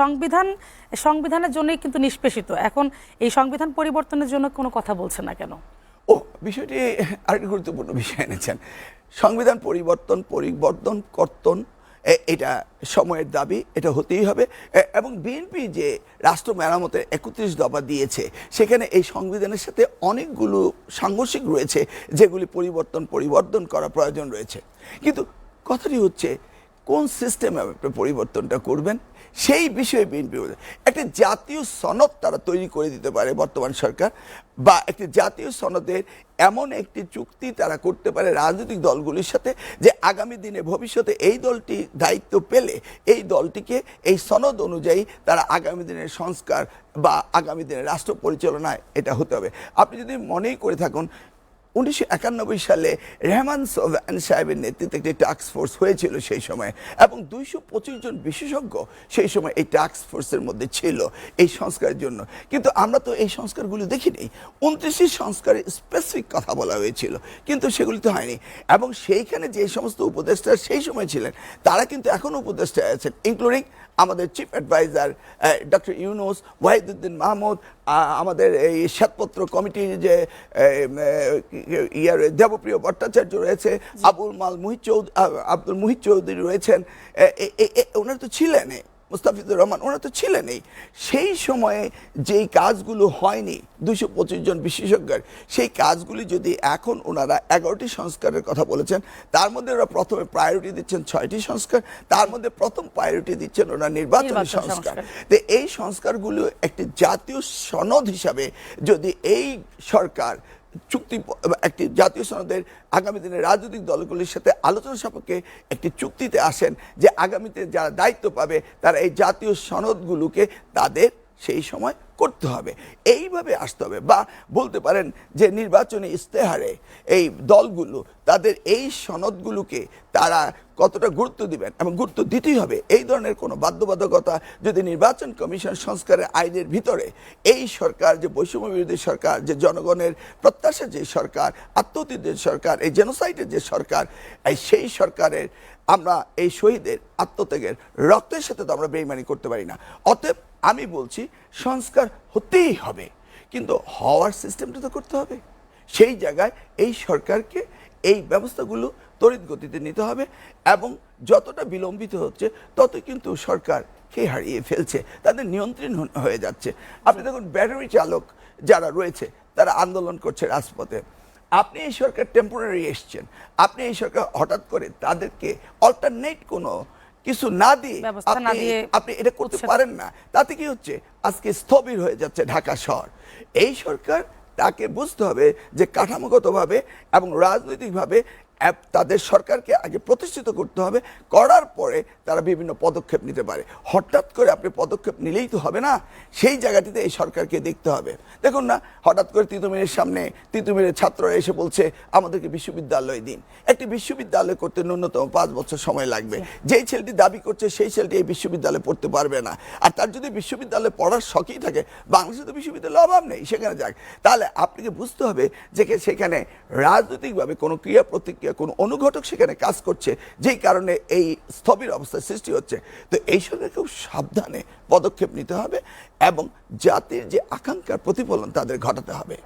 সংবিধান, সংবিধানের জন্যই কিন্তু নিষ্পেষিত। এখন এই সংবিধান পরিবর্তনের জন্য কোনো কথা বলছে না কেন? ও বিষয়টি আরেকটি গুরুত্বপূর্ণ বিষয় এনেছেন। সংবিধান পরিবর্তন পরিবর্তন, কর্তন এটা সময়ের দাবি, এটা হতেই হবে। এবং বিএনপি যে রাষ্ট্র মেরামতের একত্রিশ দফা দিয়েছে, সেখানে এই সংবিধানের সাথে অনেকগুলো সাংঘর্ষিক রয়েছে, যেগুলি পরিবর্তন পরিবর্তন করা প্রয়োজন রয়েছে। কিন্তু কথাটি হচ্ছে কোন সিস্টেমে আপনি পরিবর্তনটা করবেন, সেই বিষয়ে বিএনপি একটা জাতীয় সনদ তারা তৈরি করে দিতে পারে বর্তমান সরকার, বা একটি জাতীয় সনদের এমন একটি চুক্তি তারা করতে পারে রাজনৈতিক দলগুলির সাথে, যে আগামী দিনে ভবিষ্যতে এই দলটি দায়িত্ব পেলে এই দলটিকে এই সনদ অনুযায়ী তারা আগামী দিনের সংস্কার বা আগামী দিনের রাষ্ট্র পরিচালনায় এটা হতে হবে। আপনি যদি মনেই করে থাকুন উনিশশো একানব্বই সালে রেহমান সোভান সাহেবের নেতৃত্বে একটি টাস্ক ফোর্স হয়েছিল সেই সময় এবং দুইশো পঁচিশ জন বিশেষজ্ঞ সেই সময় এই টাস্ক ফোর্সের মধ্যে ছিল এই সংস্কারের জন্য। কিন্তু আমরা তো এই সংস্কারগুলো দেখিনি। উনত্রিশটি সংস্কারের স্পেসিফিক কথা বলা হয়েছিল, কিন্তু সেগুলি তো হয়নি। এবং সেইখানে যে সমস্ত উপদেষ্টা সেই সময় ছিলেন, তারা কিন্তু এখনও উপদেষ্টা আছেন ইনক্লুডিং আমাদের chief adviser doctor Yunus Wahiduddin Mahmud আমাদের এই শ্বেতপত্র কমিটির যে ইয়ার দেবপ্রিয় ভট্টাচার্য রয়েছে আবুল মাল মুহিত চৌধুরী আব্দুল মুহিত চৌধুরী রয়েছেন ওনারা তো ছিলেনই মুস্তাফিজুর রহমান ওনারা তো ছিলেনই। সেই সময়ে যেই কাজগুলো হয়নি দুশো পঁচিশ জন বিশেষজ্ঞের সেই কাজগুলি যদি এখন ওনারা এগারোটি সংস্কারের কথা বলেছেন তার মধ্যে ওরা প্রথমে প্রায়োরিটি দিচ্ছেন ছয়টি সংস্কার তার মধ্যে প্রথম প্রায়োরিটি দিচ্ছেন ওনার নির্বাচনী সংস্কার। তো এই সংস্কারগুলো একটি জাতীয় সনদ হিসাবে যদি এই সরকার চুক্তি, একটি জাতীয় সনদের আগামী দিনে রাজনৈতিক দলগুলির সাথে আলোচনা সাপেক্ষে একটি চুক্তিতে আসেন যে আগামীতে যারা দায়িত্ব পাবে তারা এই জাতীয় সনদগুলোকে তাদের সেই সময় করতে হবে। এইভাবে আসতে হবে বা বলতে পারেন যে নির্বাচনী ইস্তেহারে এই দলগুলো, তাদের এই সনদগুলোকে তারা কতটা গুরুত্ব দিবেন এবং গুরুত্ব দিতেই হবে। এই ধরনের কোনো বাধ্যবাধকতা যদি নির্বাচন কমিশন সংস্কারের আইনের ভিতরে, এই সরকার যে বৈষম্য বিরোধী সরকার, যে জনগণের প্রত্যাশা যে সরকার আত্মহত্যের যে সরকার, এই জেনোসাইটের যে সরকার, এই সেই সরকারের আমরা এই শহীদের আত্মত্যাগের রক্তের সাথে তো আমরা বেইমানি করতে পারি না। অতএব আমি বলছি সংস্কার হতেই হবে। কিন্তু হওয়ার সিস্টেমটা তো করতে হবে। সেই জায়গায় এই সরকারকে এই ব্যবস্থাগুলো তড়িৎ গতিতে নিতে হবে এবং যতটা বিলম্বিত হচ্ছে তত কিন্তু সরকার খেয়ে হারিয়ে ফেলছে। তাদের নিয়ন্ত্রণ হয়ে যাচ্ছে। আপনি দেখুন, ব্যাটারি চালক যারা রয়েছে, তারা আন্দোলন করছে রাজপথে। আপনি এই সরকার টেম্পোরারি এসছেন। আপনি এই সরকার হঠাৎ করে তাদেরকে অল্টারনেট কোনো কিছু না দিয়ে আপনি আপনি এটা করতে পারেন না। তাতে কি হচ্ছে? আজকে স্থবির হয়ে যাচ্ছে ঢাকা শহর। এই সরকার তাকে বুঝতে হবে যে কাঠামোগতভাবে এবং রাজনৈতিকভাবে তাদের সরকারকে আগে প্রতিষ্ঠিত করতে হবে করার পরে তারা বিভিন্ন পদক্ষেপ নিতে পারে। হঠাৎ করে আপনি পদক্ষেপ নিলেই তো হবে না সেই জায়গাটিতে এই সরকারকে দেখতে হবে। দেখুন না হঠাৎ করে তিতুমিরের সামনে তিতুমিরের ছাত্ররা এসে বলছে আমাদেরকে বিশ্ববিদ্যালয় দিন। একটি বিশ্ববিদ্যালয় করতে ন্যূনতম পাঁচ বছর সময় লাগবে। যেই ছেলেটি দাবি করছে সেই ছেলেটি এই বিশ্ববিদ্যালয়ে পড়তে পারবে না। আর তার যদি বিশ্ববিদ্যালয়ে পড়ার শখই থাকে বাংলাদেশে তো বিশ্ববিদ্যালয় অভাব নেই সেখানে যাক। তাহলে আপনাকে বুঝতে হবে যে সেখানে রাজনৈতিকভাবে কোনো ক্রিয়া প্রতিক্রিয়া কোনো অনুঘটক সেখানে কাজ করছে, যেই কারণে এই স্থবির অবস্থার সৃষ্টি হচ্ছে। তো এই সঙ্গে খুব সাবধানে পদক্ষেপ নিতে হবে এবং জাতির যে আকাঙ্ক্ষার প্রতিফলন তাদের ঘটাতে হবে।